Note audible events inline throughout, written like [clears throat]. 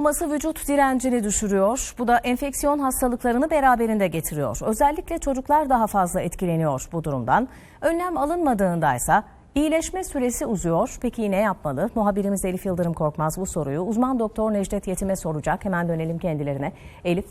olması vücut direncini düşürüyor. Bu da enfeksiyon hastalıklarını beraberinde getiriyor. Özellikle çocuklar daha fazla etkileniyor bu durumdan. Önlem alınmadığındaysa iyileşme süresi uzuyor. Peki ne yapmalı? Muhabirimiz Elif Yıldırım Korkmaz bu soruyu uzman doktor Necdet Yetim'e soracak. Hemen dönelim kendilerine. Elif.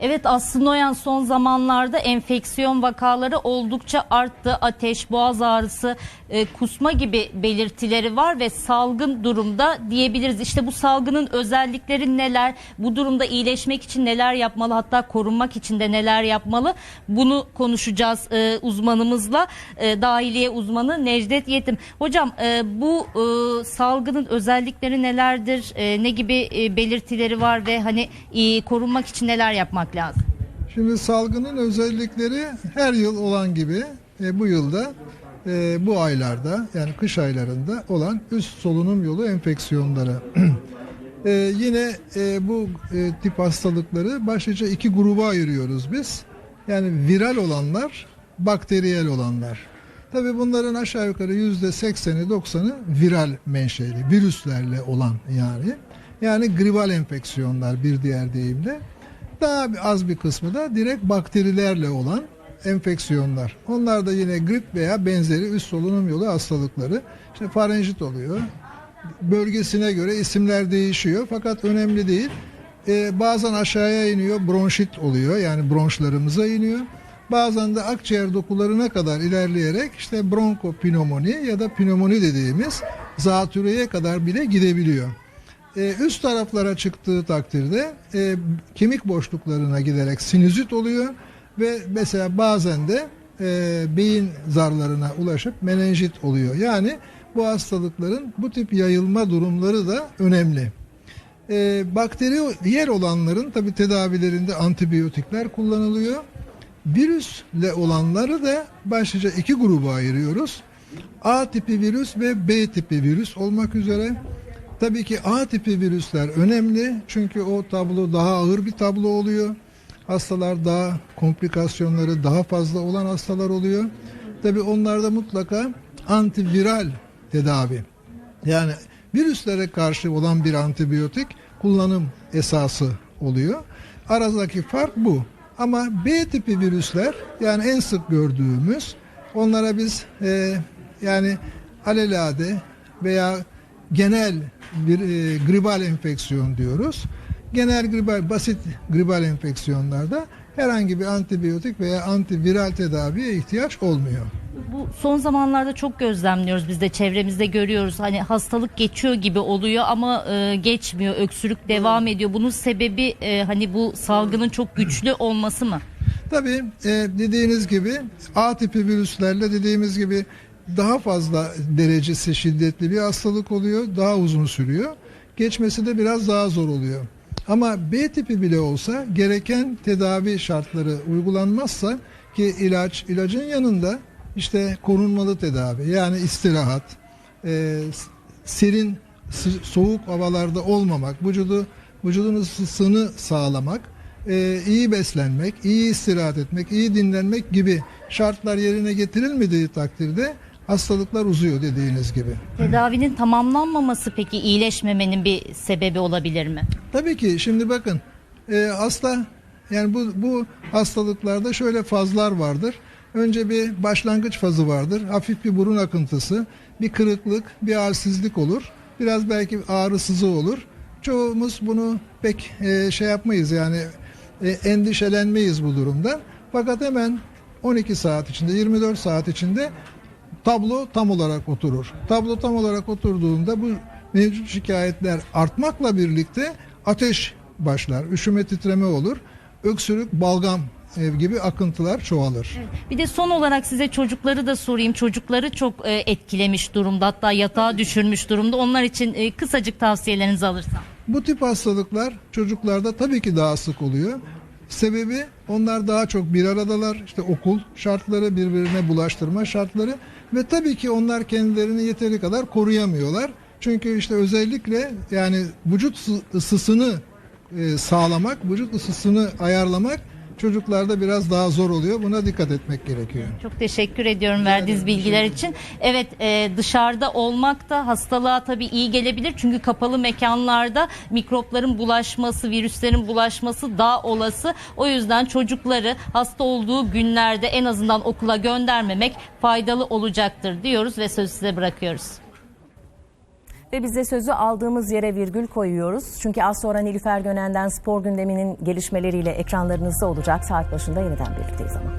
Evet aslında Noyan son zamanlarda enfeksiyon vakaları oldukça arttı. Ateş, boğaz ağrısı, e, kusma gibi belirtileri var ve salgın durumda diyebiliriz. İşte bu salgının özellikleri neler? Bu durumda iyileşmek için neler yapmalı? Hatta korunmak için de neler yapmalı? Bunu konuşacağız e, uzmanımızla. E, dahiliye uzmanı Necdet Yetim. Hocam e, bu e, salgının özellikleri nelerdir? E, ne gibi e, belirtileri var ve hani e, korunmak için neler yapmak lazım? Şimdi salgının özellikleri her yıl olan gibi e, bu yılda e, bu aylarda yani kış aylarında olan üst solunum yolu enfeksiyonları. [clears throat] E, yine e, bu e, tip hastalıkları başlıca iki gruba ayırıyoruz biz. Yani viral olanlar, bakteriyel olanlar. Tabii bunların aşağı yukarı yüzde 80'i 90'ı viral menşeli, virüslerle olan yani. Yani gribal enfeksiyonlar bir diğer deyimle. Daha az bir kısmı da direkt bakterilerle olan enfeksiyonlar. Onlar da yine grip veya benzeri üst solunum yolu hastalıkları. İşte farenjit oluyor. Bölgesine göre isimler değişiyor fakat önemli değil. Ee, bazen aşağıya iniyor bronşit oluyor yani bronşlarımıza iniyor. Bazen de akciğer dokularına kadar ilerleyerek işte bronkopnömoni ya da pnömoni dediğimiz zatürreye kadar bile gidebiliyor. Ee, üst taraflara çıktığı takdirde e, kemik boşluklarına giderek sinüzit oluyor ve mesela bazen de e, beyin zarlarına ulaşıp menenjit oluyor. Yani bu hastalıkların bu tip yayılma durumları da önemli. E, bakteriyel olanların tabi tedavilerinde antibiyotikler kullanılıyor. Virüsle olanları da başlıca iki gruba ayırıyoruz. A tipi virüs ve B tipi virüs olmak üzere. Tabii ki A tipi virüsler önemli çünkü o tablo daha ağır bir tablo oluyor. Hastalar daha komplikasyonları daha fazla olan hastalar oluyor. Tabii onlarda mutlaka antiviral tedavi yani virüslere karşı olan bir antibiyotik kullanım esası oluyor. Aradaki fark bu. Ama B tipi virüsler yani en sık gördüğümüz onlara biz e, yani alelade veya genel bir e, gribal enfeksiyon diyoruz. Genel gribal, basit gribal enfeksiyonlarda herhangi bir antibiyotik veya antiviral tedaviye ihtiyaç olmuyor. Bu son zamanlarda çok gözlemliyoruz biz de çevremizde görüyoruz. Hani hastalık geçiyor gibi oluyor ama e, geçmiyor. Öksürük devam ediyor. Bunun sebebi e, hani bu salgının çok güçlü olması mı? Tabii e, dediğiniz gibi A tipi virüslerle dediğimiz gibi daha fazla derecesi şiddetli bir hastalık oluyor. Daha uzun sürüyor. Geçmesi de biraz daha zor oluyor. Ama B tipi bile olsa gereken tedavi şartları uygulanmazsa ki ilaç, ilacın yanında işte korunmalı tedavi yani istirahat, e, serin, soğuk havalarda olmamak, vücudu vücudun ısısını sağlamak, e, iyi beslenmek, iyi istirahat etmek, iyi dinlenmek gibi şartlar yerine getirilmediği takdirde hastalıklar uzuyor dediğiniz gibi. Tedavinin tamamlanmaması peki iyileşmemenin bir sebebi olabilir mi? Tabii ki şimdi bakın e, hasta yani bu, bu hastalıklarda şöyle fazlar vardır. Önce bir başlangıç fazı vardır. Hafif bir burun akıntısı, bir kırıklık, bir halsizlik olur. Biraz belki ağrı sızı olur. Çoğumuz bunu pek e, şey yapmayız yani e, endişelenmeyiz bu durumdan. Fakat hemen 12 saat içinde 24 saat içinde tablo tam olarak oturur. Tablo tam olarak oturduğunda bu mevcut şikayetler artmakla birlikte ateş başlar, üşüme titreme olur, öksürük, balgam e, gibi akıntılar çoğalır. Bir de son olarak size çocukları da sorayım. Çocukları çok e, etkilemiş durumda hatta yatağa düşürmüş durumda. Onlar için e, kısacık tavsiyelerinizi alırsam. Bu tip hastalıklar çocuklarda tabii ki daha sık oluyor. Sebebi onlar daha çok bir aradalar. İşte okul şartları, birbirine bulaştırma şartları ve tabii ki onlar kendilerini yeteri kadar koruyamıyorlar. Çünkü işte özellikle yani vücut ısı- ısısını e, sağlamak, vücut ısısını ayarlamak çocuklarda biraz daha zor oluyor. Buna dikkat etmek gerekiyor. Çok teşekkür ediyorum verdiğiniz bilgiler için. Evet e, dışarıda olmak da hastalığa tabii iyi gelebilir. Çünkü kapalı mekanlarda mikropların bulaşması, virüslerin bulaşması daha olası. O yüzden çocukları hasta olduğu günlerde en azından okula göndermemek faydalı olacaktır diyoruz ve sözü size bırakıyoruz. Ve biz de sözü aldığımız yere virgül koyuyoruz. Çünkü az sonra Nilüfer Gönen'den spor gündeminin gelişmeleriyle ekranlarınızda olacak. Saat başında yeniden birlikteyiz ama.